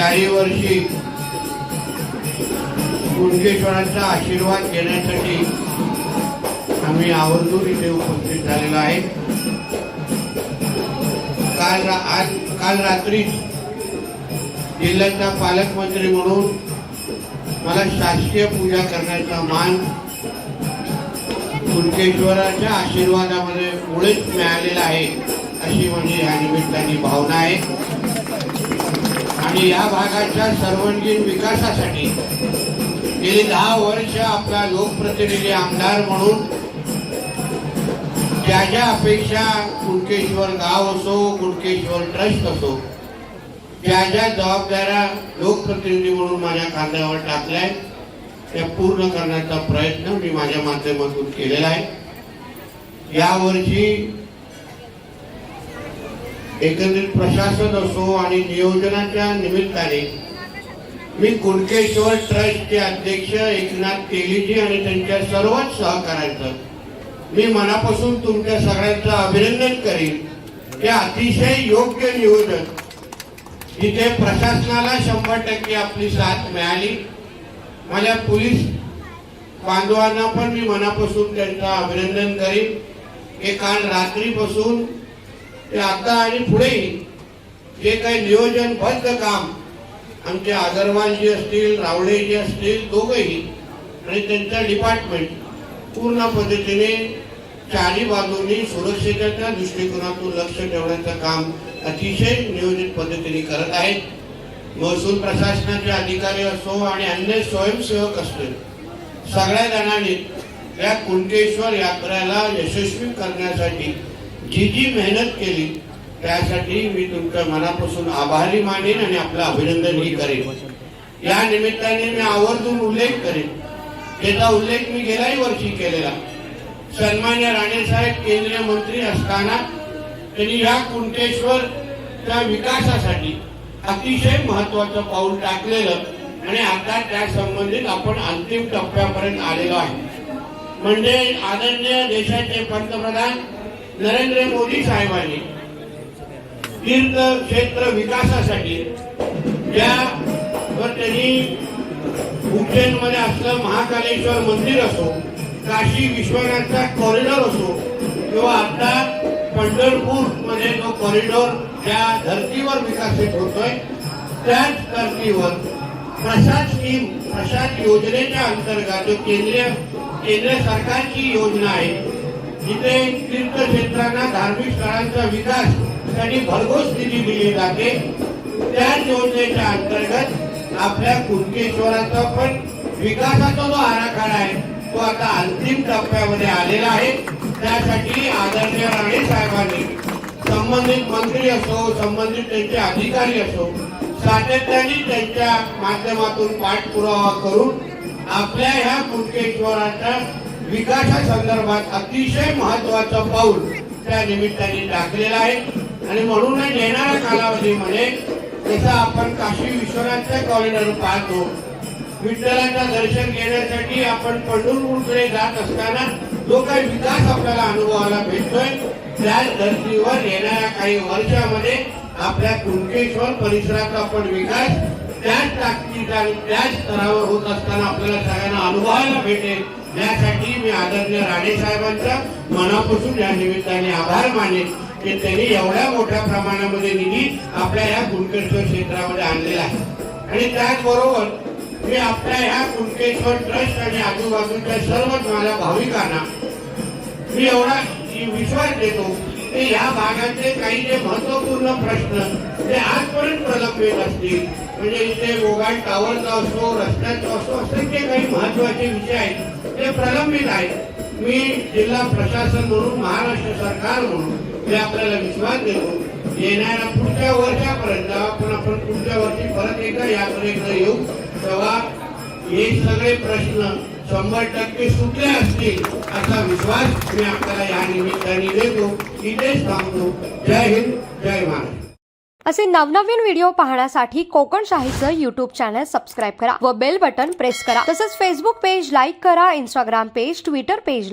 याही वर्षी कुणकेश्वरांचा आशीर्वाद घेण्यासाठी आम्ही आवर्जून इथे उपस्थित झालेलो आहे. काल रा- आज काल रात्री जिल्ह्याचा पालकमंत्री म्हणून मला शासकीय पूजा करण्याचा मान कुणकेश्वराच्या आशीर्वादामध्ये मुळेच मिळालेला आहे अशी म्हणजे या निमित्ताने भावना आहे. आणि या भागाच्या सर्वांगीण विकासासाठी गेली दहा वर्ष आपला लोकप्रतिनिधी आमदार म्हणून ज्या ज्या अपेक्षा कुणकेश्वर गाव असो कुणकेश्वर ट्रस्ट असो ज्या ज्या जबाबदाऱ्या लोकप्रतिनिधी म्हणून माझ्या खांद्यावर टाकल्या त्या पूर्ण करण्याचा प्रयत्न मी माझ्या माध्यमातून केलेला आहे. यावर्षी एकंदरीत प्रशासन असो आणि नियोजनाच्या निमित्ताने मी कुणकेश्वर ट्रस्टचे अध्यक्ष एकनाथ तेलीजी आणि त्यांच्या सर्वच सहकाऱ्यांचं मी मनापासून तुमच्या सगळ्यांचं अभिनंदन करीन. ते अतिशय योग्य नियोजन. जिथे प्रशासनाला शंभर टक्के आपली साथ मिळाली. माझ्या पोलीस बांधवांना पण मी मनापासून त्यांचं अभिनंदन करीन. हे काल रात्रीपासून ते आता आणि पुढेही जे काही नियोजनबद्ध काम आमचे आगरवालजी असतील रावळेजी असतील दोघंही आणि त्यांचं डिपार्टमेंट पूर्ण पद्धतीने चारी बाजूनी सुरक्षेच्या दृष्टिकोनातून लक्ष ठेवण्याचं काम अतिशय नियोजित पद्धतीने करत आहेत. महसूल प्रशासनाचे अधिकारी असो आणि अन्य स्वयंसेवक असतील सगळ्या जणांनी या कुणकेश्वर यात्रेला यशस्वी करण्यासाठी जी जी मेहनत केली त्यासाठी मी तुमच्या मनापासून आभारी मानेन आणि आपलं अभिनंदनही करेन. या निमित्ताने मी आवर्जून उल्लेख करेन. त्याचा उल्लेख मी गेल्याही वर्षी केलेला. सन्मान्य राणेसाहेब केंद्रीय मंत्री असताना त्यांनी या कुणकेश्वरच्या विकासासाठी अतिशय महत्वाचं पाऊल टाकलेलं आणि आता त्या संबंधित आपण अंतिम टप्प्यापर्यंत आलेलो आहे. म्हणजे आदरणीय देशाचे पंतप्रधान नरेंद्र मोदी साहेबांनी तीर्थक्षेत्र विकासासाठी ज्या त्यांनी उज्जैनमध्ये असलं महाकालेश्वर मंदिर असो काशी विश्वनाथचा कॉरिडॉर असो किंवा आता पंढरपूरमध्ये जो कॉरिडॉर त्या धर्तीवर विकसित होतोय त्याच धर्तीवर प्रसाद स्कीम प्रसाद योजनेच्या अंतर्गत जो केंद्रीय केंद्र सरकारची योजना आहे. जिथे तीर्थक्षेत्रांना धार्मिक स्थळांचा विकाससाठी भरघोस निधी दिली जाते. त्या योजनेच्या अंतर्गत आपल्या कुणकेश्वराचा पण विकासाचा जो आराखडा आहे तो आता अंतिम टप्प्यामध्ये आलेला आहे. त्यासाठी आदरणीय राणे साहेबांनी संबंधित मंत्री असो संबंधित त्यांचे अधिकारी असो सातत्याने त्यांच्या माध्यमातून पाठपुरावा करून आपल्या ह्या कुणकेश्वराच्या विकासा संदर्भात अतिशय महत्वाचं पाऊल त्या निमित्ताने टाकलेलं आहे. आणि म्हणूनच येणाऱ्या कालावधीमध्ये जसं आपण काशी विश्वनाथच्या कॉरिडॉर पाहतो विठ्ठलाचं दर्शन घेण्यासाठी आपण पंढरपूरकडे जात असताना जो काही विकास आपल्याला अनुभवाला भेटतोय त्या धर्तीवर येणाऱ्या काही वर्षामध्ये आपल्या कुणकेश्वर परिसराचा पण विकास त्याच ताकदीचा आणि त्याच स्तरावर होत असताना आपल्याला सगळ्यांना अनुभवायला भेटेल. यासाठी मी आदरणीय राणे साहेबांचा मनापासून या निमित्ताने आभार मानेन की त्यांनी एवढ्या मोठ्या प्रमाणामध्ये निधी आपल्या या कुणकेश्वर क्षेत्रामध्ये आणलेला आहे. आणि त्याचबरोबर मी आपल्या ह्या कुणकेश्वर ट्रस्ट आणि आजूबाजूच्या सर्वच माझ्या भाविकांना मी एवढा विश्वास देतो ते या भागातले काही जे महत्त्वपूर्ण प्रश्न ते आजपर्यंत प्रलंबित असतील. म्हणजे इथे गोगाट टावरचा असो रस्त्याचा असो असे जे काही महत्त्वाचे विषय आहेत ते प्रलंबित आहेत. मी जिल्हा प्रशासन म्हणून महाराष्ट्र सरकार म्हणून मी आपल्याला विश्वास देतो. येणाऱ्या पुढच्या वर्षापर्यंत आपण आपण पुढच्या वर्षी परत एकदा याकडे येऊ. तेव्हा हे सगळे प्रश्न शंभर टक्के सुटले असतील असा विश्वास मी आपल्याला या निमित्ताने देतो. इथेच थांबतो जय हिंद जय महाराष्ट्र. असे नवनवीन व्हिडिओ पाहण्यासाठी कोकण शाहीचं युट्यूब चॅनल सबस्क्राईब करा व बेल बटन प्रेस करा. तसंच फेसबुक पेज लाईक करा इंस्टाग्राम पेज ट्विटर पेजला